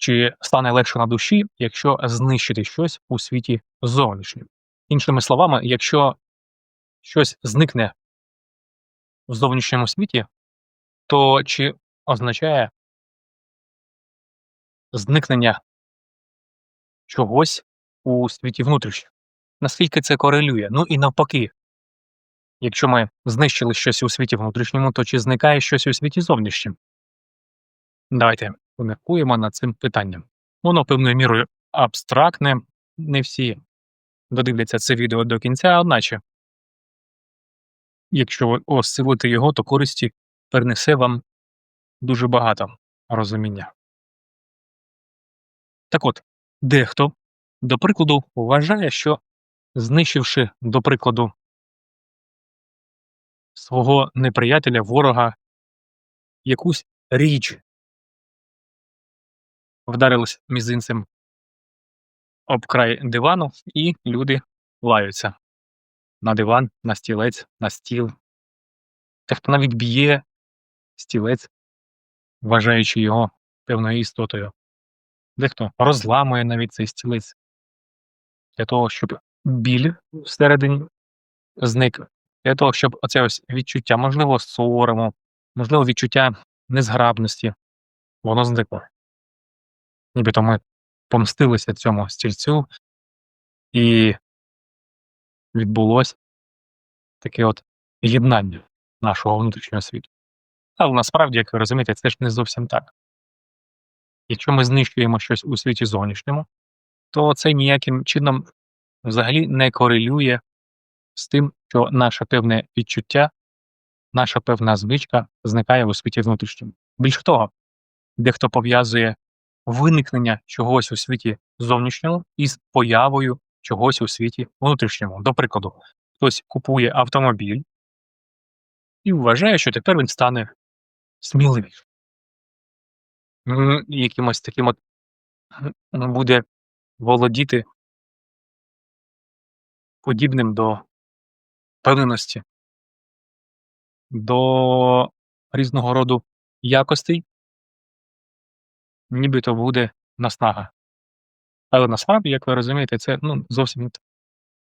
Чи стане легше на душі, якщо знищити щось у світі зовнішньому? Іншими словами, якщо щось зникне в зовнішньому світі, то чи означає зникнення чогось у світі внутрішньому? Наскільки це корелює? Ну і навпаки, якщо ми знищили щось у світі внутрішньому, то чи зникає щось у світі зовнішньому? Давайте поміркуємо над цим питанням. Воно певною мірою абстрактне, не всі додивляться це відео до кінця, одначе, якщо ви осилите його, то користі перенесе вам дуже багато розуміння. Так от, дехто, до прикладу, вважає, що знищивши, до прикладу, свого неприятеля, ворога, якусь річ, вдарились мізинцем об край дивану, і люди лаються на диван, на стілець, на стіл. Дехто навіть б'є стілець, вважаючи його певною істотою. Дехто розламує навіть цей стілець для того, щоб біль всередині зник, для того, щоб оце ось відчуття, можливо, сорому, можливо, відчуття незграбності, воно зникло. Нібито ми помстилися цьому стільцю, і відбулось таке от єднання нашого внутрішнього світу. Але насправді, як ви розумієте, це ж не зовсім так. Якщо ми знищуємо щось у світі зовнішньому, то це ніяким чином взагалі не корелює з тим, що наше певне відчуття, наша певна звичка зникає у світі внутрішньому. Більше того, дехто пов'язує виникнення чогось у світі зовнішньому із появою чогось у світі внутрішньому. До прикладу, хтось купує автомобіль і вважає, що тепер він стане сміливішим. Якимось таким от буде володіти подібним до впевненості, до різного роду якостей, нібито буде наснага. Але насправді, як ви розумієте, це ну, зовсім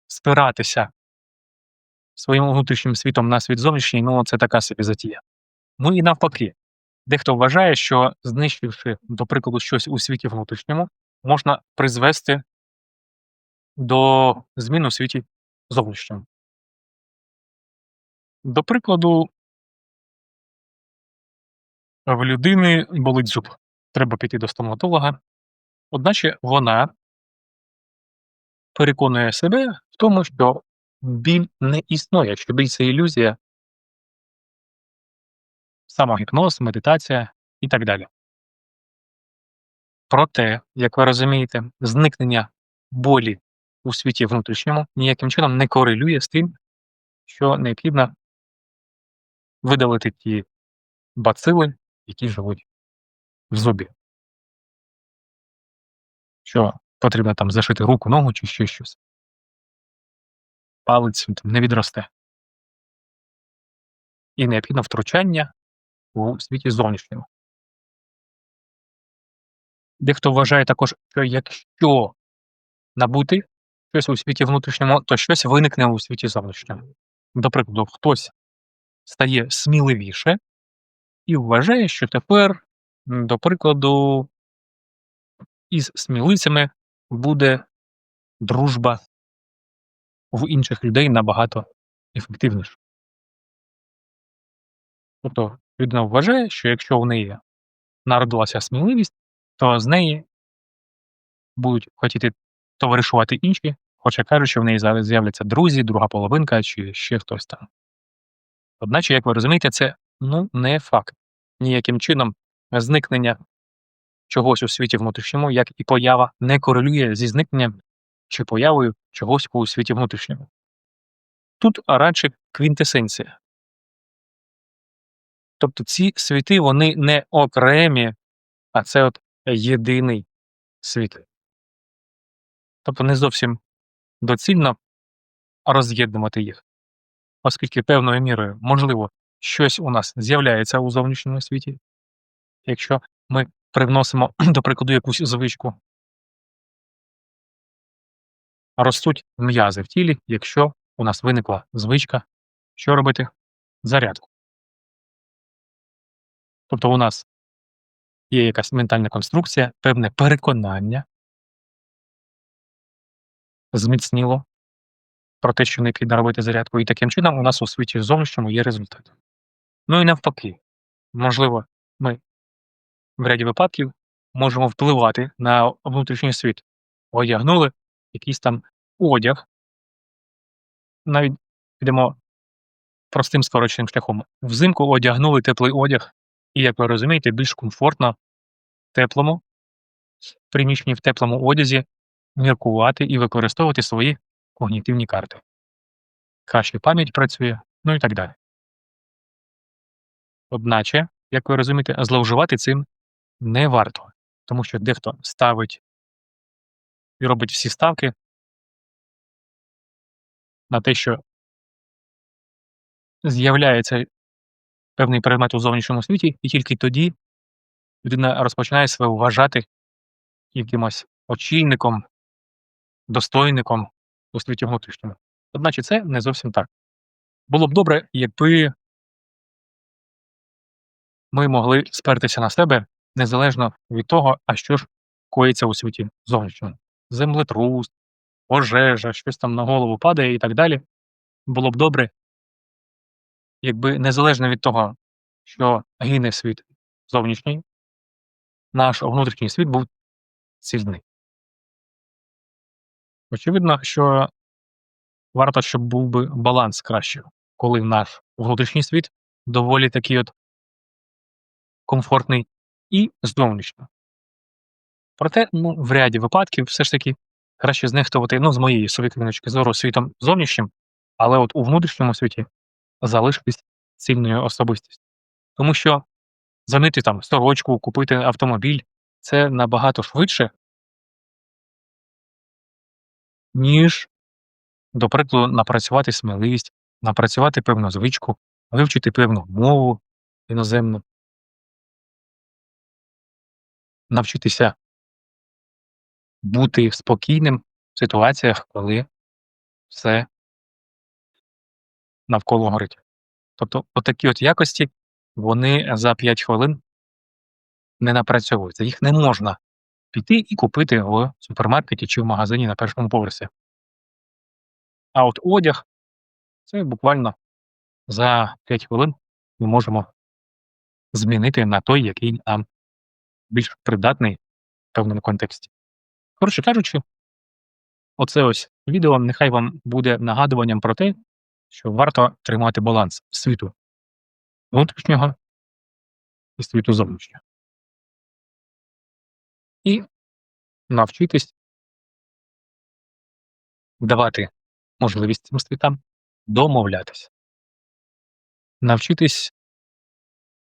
спиратися своїм внутрішнім світом на світ зовнішній, ну це така собі затія. Ну і навпаки, дехто вважає, що знищивши, до прикладу, щось у світі внутрішньому, можна призвести до змін у світі зовнішньому. До прикладу, в людини болить зуб. Треба піти до стоматолога. Одначе вона переконує себе в тому, що біль не існує, що біль це ілюзія, самогіпноз, медитація і так далі. Проте, як ви розумієте, зникнення болі у світі внутрішньому ніяким чином не корелює з тим, що необхідно видалити ті бацили, які живуть в зубі. Що потрібно там зашити руку, ногу чи ще щось. Палець не відросте. І необхідно втручання у світі зовнішньому. Дехто вважає також, що якщо набути щось у світі внутрішньому, то щось виникне у світі зовнішньому. До прикладу, хтось стає сміливіше і вважає, що тепер, до прикладу, із сміливцями буде дружба в інших людей набагато ефективніша. Тобто людина вважає, що якщо в неї народилася сміливість, то з неї будуть хотіти товаришувати інші, хоча кажуть, що в неї з'являться друзі, друга половинка чи ще хтось там. Одначе, як ви розумієте, це ну, не факт. Ніяким чином зникнення чогось у світі внутрішньому, як і поява, не корелює зі зникненням чи появою чогось у світі внутрішньому. Тут радше квінтесенція. Тобто ці світи вони не окремі, а це от єдиний світ. Тобто не зовсім доцільно роз'єднувати їх, оскільки певною мірою, можливо, щось у нас з'являється у зовнішньому світі, якщо ми привносимо, до прикладу, якусь звичку. Ростуть м'язи в тілі, якщо у нас виникла звичка, що робити? Зарядку. Тобто у нас є якась ментальна конструкція, певне переконання зміцніло про те, що необхідно робити зарядку, і таким чином у нас у світі зовнішньому є результат. Ну і навпаки, можливо, ми в ряді випадків можемо впливати на внутрішній світ. Одягнули якийсь там одяг, навіть підемо простим скороченим шляхом. Взимку одягнули теплий одяг, і, як ви розумієте, більш комфортно теплому приміщенні, в теплому одязі міркувати і використовувати свої когнітивні карти. Краще пам'ять працює, ну і так далі. Одначе, як ви розумієте, зловживати цим не варто, тому що дехто ставить і робить всі ставки на те, що з'являється певний предмет у зовнішньому світі, і тільки тоді людина розпочинає себе вважати якимось очільником, достойником у світі внутрішньому. Одначе це не зовсім так. Було б добре, якби ми могли спертися на себе незалежно від того, а що ж коїться у світі зовнішньому. Землетрус, пожежа, щось там на голову падає і так далі. Було б добре, якби незалежно від того, що гине світ зовнішній, наш внутрішній світ був цільний. Очевидно, що варто, щоб був би баланс краще, коли наш внутрішній світ доволі такий от комфортний і зовнішньо. Проте, ну, в ряді випадків все ж таки краще знехтувати, ну, з моєї точки зору, світом зовнішнім, але от у внутрішньому світі залишитись цільною особистістю. Тому що замити там сорочку, купити автомобіль це набагато швидше, ніж, до прикладу, напрацювати сміливість, напрацювати певну звичку, вивчити певну мову іноземну. Навчитися бути спокійним в ситуаціях, коли все навколо горить. Тобто, отакі от якості, вони за 5 хвилин не напрацьовуються. Їх не можна піти і купити в супермаркеті чи в магазині на першому поверсі. А от одяг це буквально за 5 хвилин ми можемо змінити на той, який нам більш придатний в певному контексті. Коротше кажучи, оце ось відео нехай вам буде нагадуванням про те, що варто тримати баланс світу внутрішнього і світу зовнішнього. І навчитись давати можливість цим світам домовлятися. Навчитись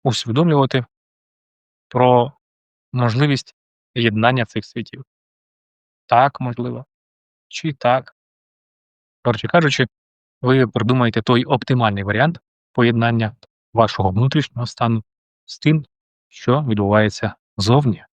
усвідомлювати про можливість єднання цих світів. Так, можливо, чи так. Коротше кажучи, ви придумаєте той оптимальний варіант поєднання вашого внутрішнього стану з тим, що відбувається зовні.